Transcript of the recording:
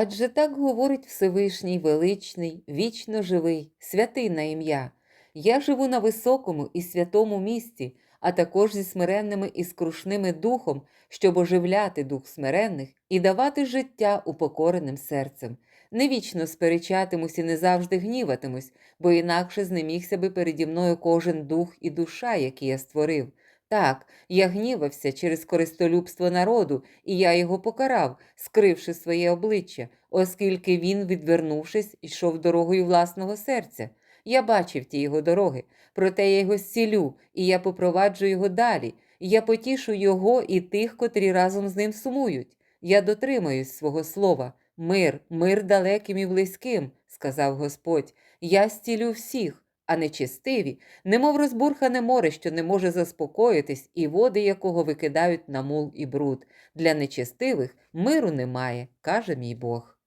Адже так говорить Всевишній величний, вічно живий, святий на ім'я. Я живу на високому і святому місці, а також зі смиренними і скрушними духом, щоб оживляти дух смиренних і давати життя упокореним серцем. Не вічно сперечатимусь і не завжди гніватимусь, бо інакше знемігся би переді мною кожен дух і душа, які я створив. Так, я гнівався через користолюбство народу, і я його покарав, скривши своє обличчя, оскільки він, відвернувшись, йшов дорогою власного серця. Я бачив ті його дороги, проте я його зцілю, і я попроваджу його далі, і я потішу його і тих, котрі разом з ним сумують. Я дотримаюсь свого слова. Мир, мир далеким і близьким, сказав Господь. Я зцілю всіх, а нечистиві, немов розбурхане море, що не може заспокоїтись, і води якого викидають на мул і бруд. Для нечестивих миру немає, каже мій Бог.